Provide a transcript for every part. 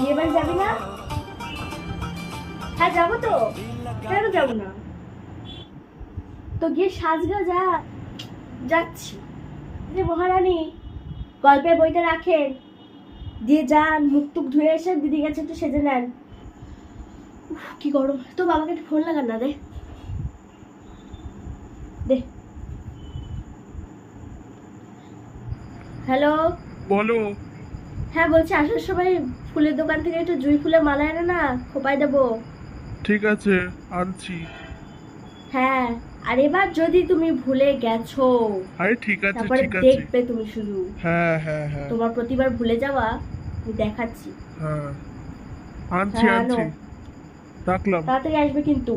বিয়ে বাড়ি যাবি না? হ্যাঁ যাব তো। কেন যাব না? তো গিয়ে সাজগা, যা। যাচ্ছি। যে মহারানী, গল্পের বইটা রাখেন। দিয়ে যান, মুখ টুক ধুয়ে এসে দিদি গেছে একটু সেজে নেন। কি গরম। তো বাবাকে একটু ফোন লাগান না, দে। দে। হ্যালো? বলো। হ্যাঁ বলছি আসার সময় ফুলের দোকান থেকে একটু জুই ফুলের মালা এনে না খোপায় দেবো। ঠিক আছে আনছি। হ্যাঁ আর এবার যদি তুমি ভুলে গেছো আরে ঠিক আছে তারপরে ঠিক আছে। দেখবে তুমি শুধু। হ্যাঁ হ্যাঁ হ্যাঁ। তোমার প্রতিবার ভুলে যাওয়া আমি দেখাচ্ছি। হ্যাঁ। আনছি হ্যাঁ, আনছি। আনো। রাখলাম। তাড়াতাড়ি আসবে কিন্তু।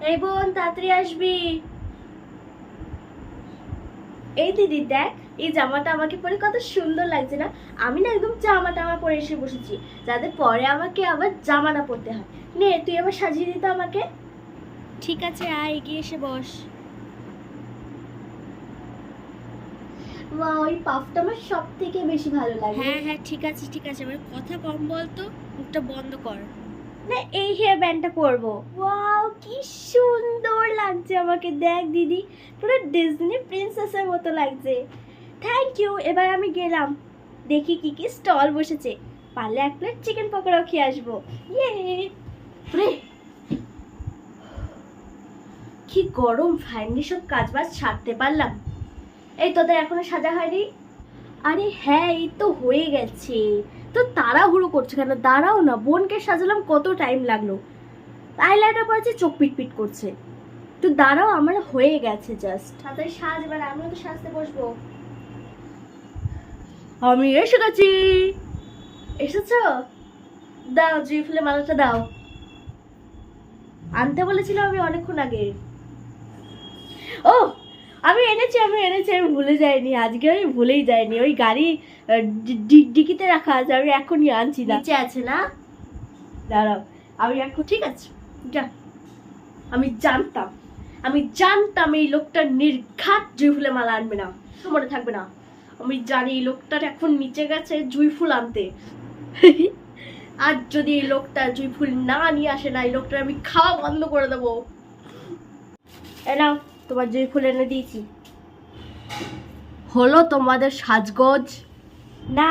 এই বোন তাড়াতাড়ি আসবি। এই দিদি দেখ। এই জামাটা আমাকে পরে কত সুন্দর লাগছে না? আমি না একদম জামা টামা পরে এসে বসেছি যাতে পরে আমাকে আবার জামা না পরতে হয়। নে তুই আবার সাজিয়ে দিতে আমাকে। ঠিক আছে আয় এগিয়ে এসে বস। মা ওই পাফটা আমার সব থেকে বেশি ভালো লাগে। হ্যাঁ হ্যাঁ ঠিক আছে ঠিক আছে। এবার কথা কম বলতো মুখটা বন্ধ কর। না এই হেয়ার ব্যান্ডটা পরবো। ওয়াও কি সুন্দর লাগছে আমাকে। দেখ দিদি পুরো ডিজনি প্রিন্সেসের মতো লাগছে। থ্যাংক ইউ এবার আমি গেলাম। দেখি কি কি স্টল বসেছে। পারলে এক প্লেট চিকেন পকোড়াও খেয়ে আসব। ইয়ে কি গরম ফাইনালি সব কাজ বাজ ছাড়তে পারলাম। এই তোদের এখনও সাজা হয়নি? আরে হ্যাঁ এই তো হয়ে গেছে। তো তাড়াহুড়ো করছে কেন? দাঁড়াও না বোনকে সাজালাম কত টাইম লাগল। আইলাইটার পরেছে চোখ পিটপিট করছে। তো দাঁড়াও আমার হয়ে গেছে জাস্ট তাড়াতাড়ি সাজ এবার আমিও তো সাজতে বসবো। আমি এসে গেছি। এসেছ? দাও জুই ফুলে মালাটা দাও। আনতে বলেছিলাম আমি অনেকক্ষণ আগে। ও আমি এনেছি আমি এনেছি আমি ভুলে যাইনি। আজকে আমি ভুলেই যাইনি। ওই গাড়ি ডিকিতে রাখা আছে আমি এখনই আনছি না নিচে আছে না? দাঁড়াও আমি এখন ঠিক আছে যা। আমি জানতাম আমি জানতাম এই লোকটা নির্ঘাত জুই ফুলে মালা আনবে না মনে থাকবে না। আমি জানি এই লোকটার এখন নিচে গেছে জুই ফুল আনতে। আর যদি এই লোকটা জুই ফুল না নিয়ে আসে না এই লোকটার আমি খাওয়া বন্ধ করে দেবো। এ নাও তোমার জুই ফুল এনে দিয়েছি। হলো তোমাদের সাজগোজ? না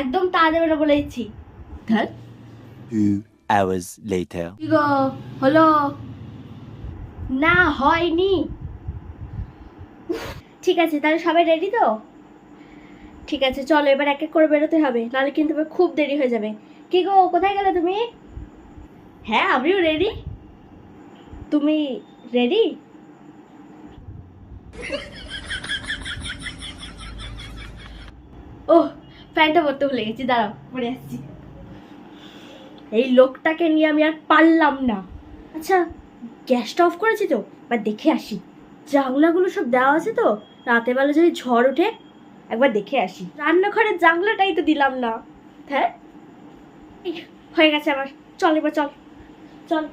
একদম তা দেবে না বলেছি ধর hours later. গো হলো? না হয়নি। ঠিক আছে তাহলে সবাই রেডি তো? ঠিক আছে, চলো এবার এক এক করে বেরোতে হবে, নাহলে কিন্তু খুব দেরি হয়ে যাবে। কি গো, কোথায় গেলে তুমি? হ্যাঁ আমিও রেডি তুমি রেডি ও প্যান্টটা পরতে ভুলে গেছি, দাঁড়াও, পরে আসছি। এই লোকটাকে নিয়ে আমি আর পারলাম না। আচ্ছা গ্যাসটা অফ করেছি তো? বা দেখে আসি। জানলাগুলো সব দেওয়া আছে তো? রাতের বেলা যদি ঝড় ওঠে একবার দেখে আসি। রান্নাঘরের জানলাটাই তো দিলাম না। হ্যাঁ হয়ে গেছে আমার। চল এবার চল। চল।